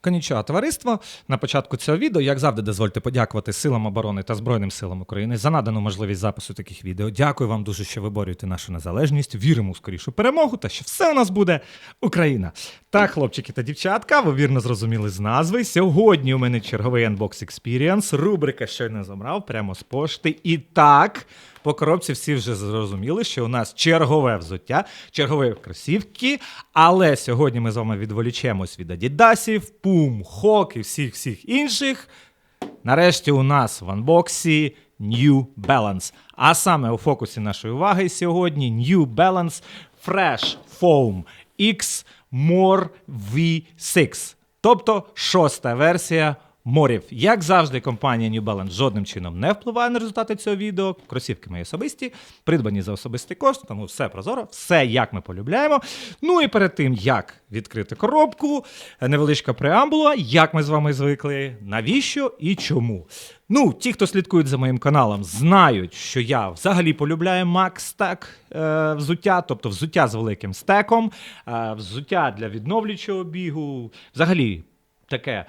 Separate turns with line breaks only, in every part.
Конічого товариство. На початку цього відео, як завжди, дозвольте подякувати силам оборони та Збройним силам України за надану можливість запису таких відео. Дякую вам дуже, що ви борюєте нашу незалежність. Віримо у скорішу перемогу та що все у нас буде Україна. Так, хлопчики та дівчатка, ви вірно зрозуміли з назви. Сьогодні у мене черговий Unbox Experience, рубрика щойно забрав прямо з пошти. І так. По коробці всі вже зрозуміли, що у нас чергове взуття, чергові кросівки. Але сьогодні ми з вами відволічемось від Адідасів, Пум, Хок і всіх всіх інших. Нарешті у нас в анбоксі New Balance. А саме у фокусі нашої уваги сьогодні New Balance Fresh Foam X More V6. Тобто шоста версія морів. Як завжди, компанія New Balance жодним чином не впливає на результати цього відео. Кросівки мої особисті, придбані за особистий кошт, тому все прозоро, все як ми полюбляємо. Ну і перед тим, як відкрити коробку, невеличка преамбула, як ми з вами звикли, навіщо і чому. Ну, ті, хто слідкують за моїм каналом, знають, що я взагалі полюбляю Stack е, взуття, тобто взуття з великим стеком, е, взуття для відновлюючого бігу, взагалі таке.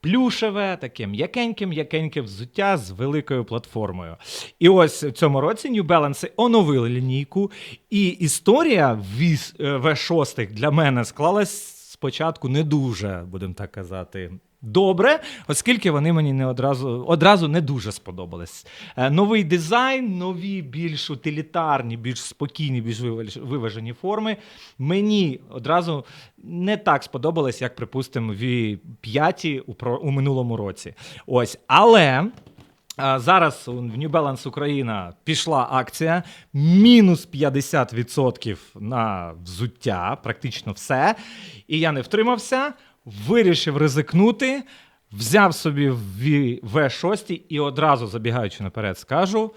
Плюшеве, таке м'якеньке, м'якеньке взуття з великою платформою. І ось в цьому році New Balance оновили лінійку, і історія V6 для мене склалась спочатку не дуже, будемо так казати. Добре, оскільки вони мені не одразу одразу не дуже сподобались. Е, новий дизайн, нові більш утилітарні, більш спокійні, більш виважені форми. Мені одразу не так сподобались, як, припустимо, V5 у, про, у минулому році. Ось, але. Зараз в New Balance Україна пішла акція мінус 50% на взуття, практично все. І я не втримався, вирішив ризикнути, взяв собі В6 і одразу забігаючи наперед, скажу.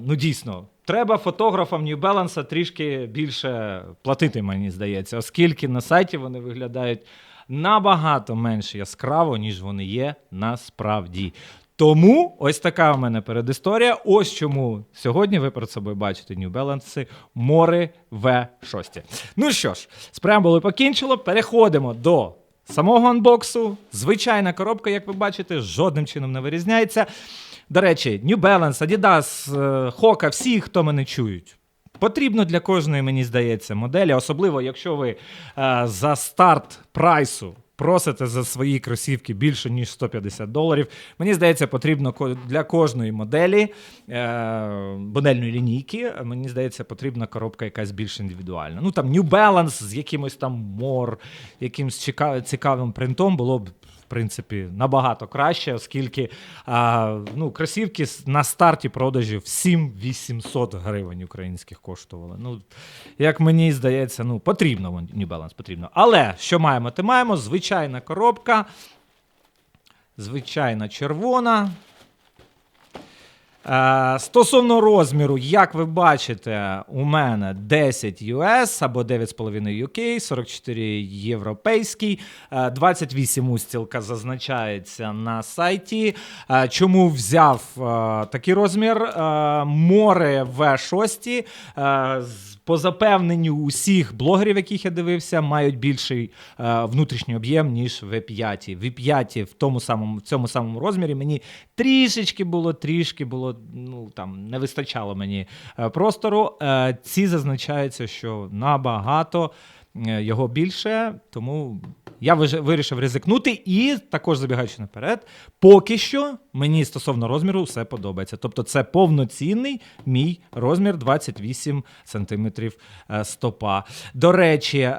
Ну, дійсно, треба фотографам New Balance трішки більше платити, мені здається, оскільки на сайті вони виглядають набагато менш яскраво, ніж вони є насправді. Тому ось така у мене передісторія. Ось чому сьогодні ви перед собою бачите New Balance Море V6. Ну що ж, з преамбули покінчило. Переходимо до самого анбоксу. Звичайна коробка, як ви бачите, жодним чином не вирізняється. До речі, New Balance, Adidas, Hoka, всі, хто мене чують. Потрібно для кожної, мені здається, моделі, особливо, якщо ви е, за старт прайсу просите за свої кросівки більше ніж 150 доларів. Мені здається, потрібно для кожної моделі е, модельної лінійки. Мені здається, потрібна коробка якась більш індивідуальна. Ну там New Balance з якимось там мор, якимось цікавим принтом було б принципі, набагато краще, оскільки а, ну, кросівки на старті продажів 7-800 гривень українських коштували. Ну, Як мені здається, ну, потрібно New Balance потрібно. Але що маємо? Ти маємо звичайна коробка, звичайна червона. Е, стосовно розміру, як ви бачите, у мене 10 US або 9,5 UK, 44 європейський, 28 е, устілка зазначається на сайті. Е, чому взяв такий розмір? Море В6 з по запевненню усіх блогерів, яких я дивився, мають більший е, внутрішній об'єм, ніж V5. V5 в тому самому в цьому самому розмірі мені трішечки було, трішки було, ну там не вистачало мені е, простору. Е, ці зазначаються, що набагато е, його більше, тому я вирішив ризикнути і також забігаючи наперед, поки що мені стосовно розміру все подобається. Тобто, це повноцінний мій розмір 28 см е, стопа. До речі, е,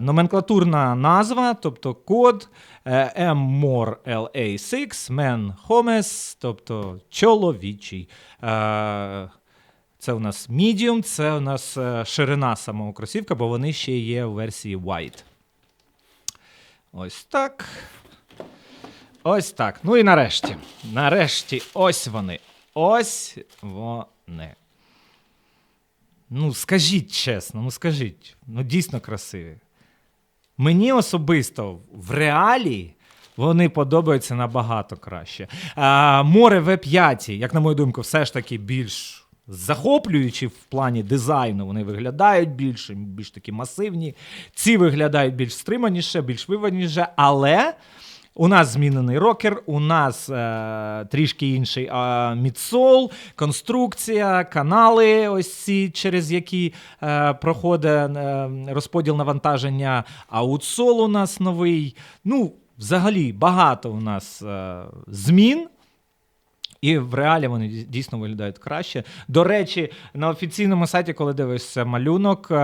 номенклатурна назва, тобто код е, MMOR LA6 Men Homes, тобто чоловічий. Це у нас medium, це у нас ширина самого кросівка, бо вони ще є у версії white. Ось так. Ось так. Ну і нарешті. Нарешті, ось вони. Ось вони. Ну, скажіть чесно, ну скажіть, ну дійсно красиві. Мені особисто в реалі вони подобаються набагато краще. А, Море В5, як на мою думку, все ж таки більш захоплюючі в плані дизайну. Вони виглядають більше, більш такі масивні. Ці виглядають більш стриманіше, більш виважніше, але. У нас змінений рокер, у нас е, трішки інший е, мідсол, конструкція, канали, ось ці, через які е, проходить е, розподіл навантаження. Аутсол у нас новий. Ну, взагалі, багато у нас е, змін. І в реалі вони дійсно виглядають краще. До речі, на офіційному сайті, коли дивишся малюнок, е,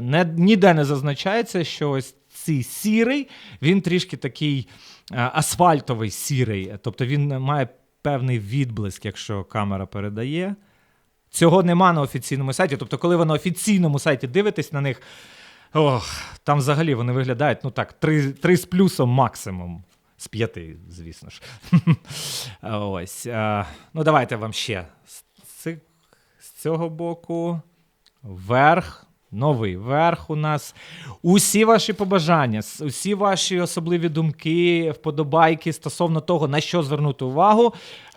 не, ніде не зазначається, що ось цей сірий, він трішки такий е, асфальтовий сірий. Тобто він має певний відблиск, якщо камера передає. Цього нема на офіційному сайті. Тобто, коли ви на офіційному сайті дивитесь на них, ох, там взагалі вони виглядають ну так, три, три з плюсом максимум. З п'яти, звісно ж. Ось. е, Ну, давайте вам ще з, цього боку. Верх. Новий верх у нас. Усі ваші побажання, усі ваші особливі думки, вподобайки стосовно того, на що звернути увагу.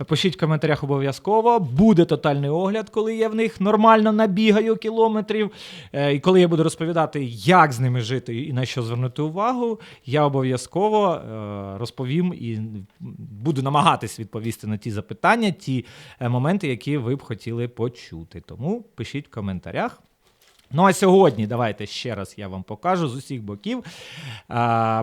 Пишіть в коментарях обов'язково. Буде тотальний огляд, коли я в них нормально набігаю кілометрів. Е, І коли я буду розповідати, як з ними жити і на що звернути увагу, я обов'язково е, розповім і буду намагатись відповісти на ті запитання, ті е, моменти, які ви б хотіли почути. Тому пишіть в коментарях. Ну а сьогодні давайте ще раз я вам покажу з усіх боків.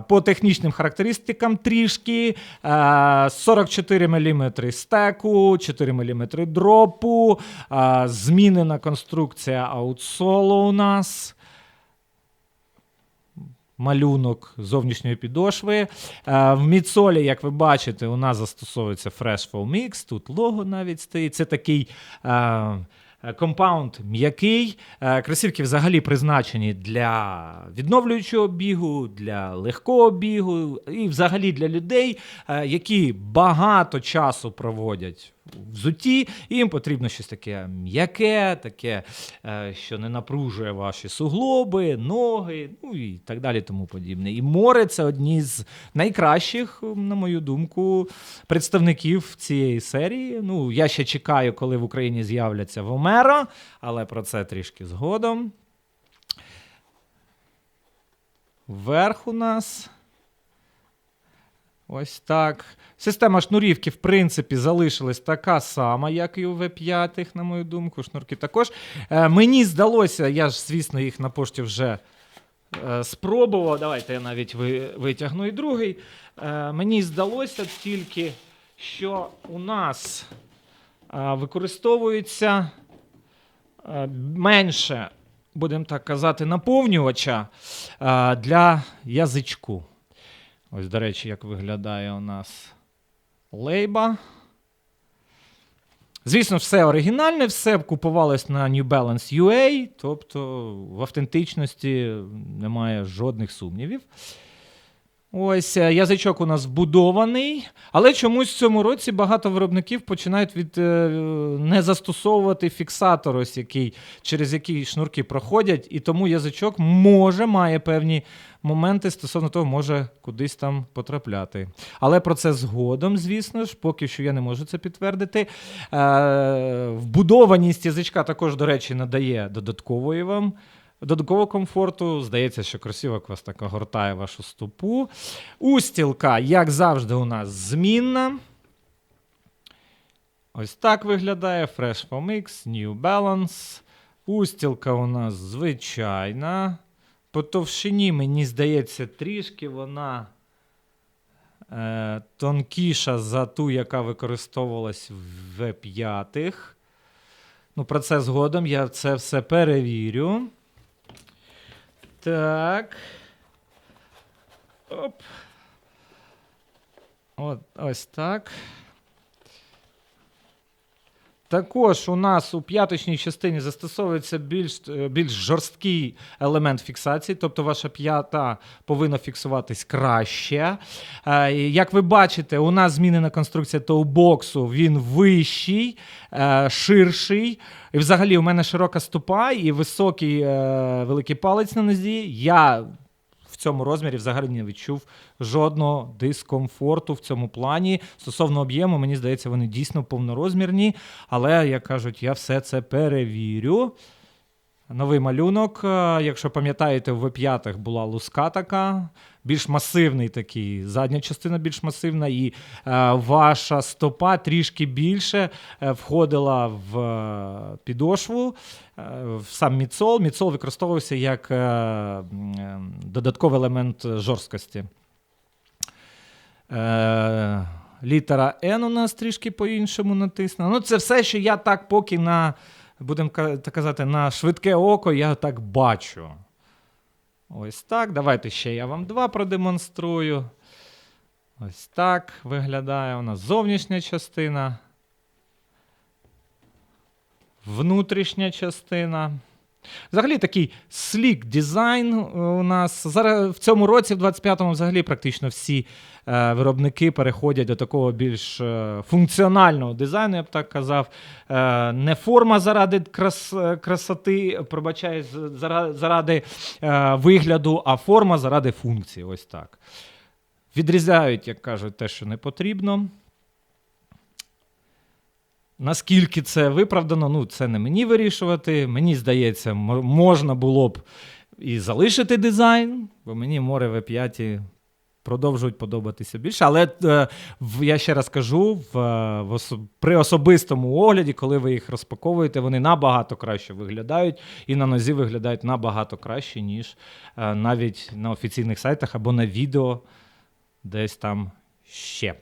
По технічним характеристикам трішки. А, 44 мм стеку, 4 мм дропу, змінена конструкція аутсолу у нас. Малюнок зовнішньої підошви. В мідсолі, як ви бачите, у нас застосовується Fresh Foam Mix. Тут лого навіть стоїть. Це такий компаунд м'який. Е, Кросівки взагалі призначені для відновлюючого бігу, для легкого бігу і взагалі для людей, е, які багато часу проводять в взутті, і їм потрібно щось таке м'яке, таке, е, що не напружує ваші суглоби, ноги, ну і так далі, тому подібне. І море це одні з найкращих, на мою думку, представників цієї серії. Ну, я ще чекаю, коли в Україні з'являться Вомеро, але про це трішки згодом. Верх у нас. Ось так. Система шнурівки, в принципі, залишилась така сама, як і у V5, на мою думку. Шнурки також. Е, мені здалося, я ж, звісно, їх на пошті вже е, спробував. Давайте я навіть ви, витягну і другий. Е, мені здалося тільки, що у нас е, використовується е, менше, будемо так казати, наповнювача е, для язичку. Ось, до речі, як виглядає у нас лейба. Звісно, все оригінальне, все купувалось на New Balance UA, тобто в автентичності немає жодних сумнівів. Ось е, язичок у нас вбудований, але чомусь в цьому році багато виробників починають від е, не застосовувати фіксатор, ось який, через який шнурки проходять, і тому язичок може має певні моменти стосовно того, може кудись там потрапляти. Але про це згодом, звісно ж, поки що я не можу це підтвердити. Е, вбудованість язичка також, до речі, надає додаткової вам. Додаткового комфорту, здається, що кросівок вас так огортає вашу стопу. Устілка, як завжди, у нас змінна. Ось так виглядає Fresh Foam X, New Balance. Устілка у нас звичайна. По товщині, мені здається, трішки вона е, тонкіша за ту, яка використовувалась в V5. Ну, про це згодом я це все перевірю. Так. Оп. От, ось так. Також у нас у п'яточній частині застосовується більш, е, більш жорсткий елемент фіксації, тобто ваша п'ята повинна фіксуватись краще. Е, Як ви бачите, у нас змінена конструкція тоубоксу, він вищий, е, ширший. І взагалі у мене широка ступа і високий великий палець на нозі. Я цьому розмірі взагалі не відчув жодного дискомфорту в цьому плані. Стосовно об'єму, мені здається, вони дійсно повнорозмірні, але, як кажуть, я все це перевірю. Новий малюнок. е, Якщо пам'ятаєте, в V5 була луска така, більш масивний такий, задня частина більш масивна, і е, ваша стопа трішки більше е, входила в підошву, в сам міцол. Міцол використовувався як додатковий елемент жорсткості. Літера N у нас трішки по-іншому натиснула. Ну, це все, що я так поки на, будемо казати, на швидке око я так бачу. Ось так. Давайте ще я вам два продемонструю. Ось так виглядає у нас зовнішня частина. Внутрішня частина. Взагалі такий слік дизайн у нас. Зараз в цьому році, в 25-му, взагалі практично всі е, виробники переходять до такого більш е, функціонального дизайну, я б так казав. Е, не форма заради крас, е, красоти, пробачаю, заради е, вигляду, а форма заради функції. Ось так. Відрізають, як кажуть, те, що не потрібно. Наскільки це виправдано, ну це не мені вирішувати. Мені здається, можна було б і залишити дизайн, бо мені море V5 продовжують подобатися більше. Але е, в, я ще раз кажу: в, е, в осо- при особистому огляді, коли ви їх розпаковуєте, вони набагато краще виглядають і на нозі виглядають набагато краще, ніж е, навіть на офіційних сайтах або на відео десь там ще.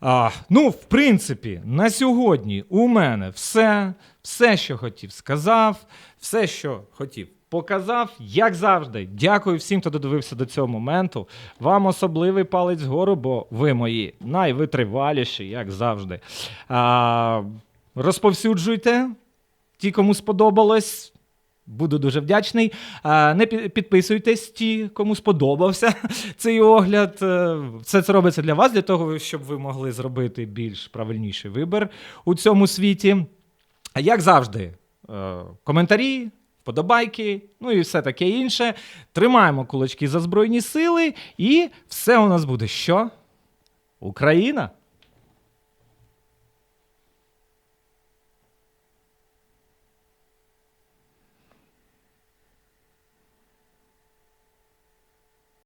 А, ну, в принципі, на сьогодні у мене все, все, що хотів, сказав, все, що хотів. Показав, як завжди. Дякую всім, хто додивився до цього моменту. Вам особливий палець вгору, бо ви мої найвитриваліші, як завжди. А, розповсюджуйте. Ті, кому сподобалось, Буду дуже вдячний. Не підписуйтесь, ті, кому сподобався цей огляд. Е, Все це робиться для вас, для того, щоб ви могли зробити більш правильніший вибір у цьому світі. Як завжди, е, коментарі, вподобайки, ну і все таке інше. Тримаємо кулачки за Збройні сили, і все у нас буде що? Україна!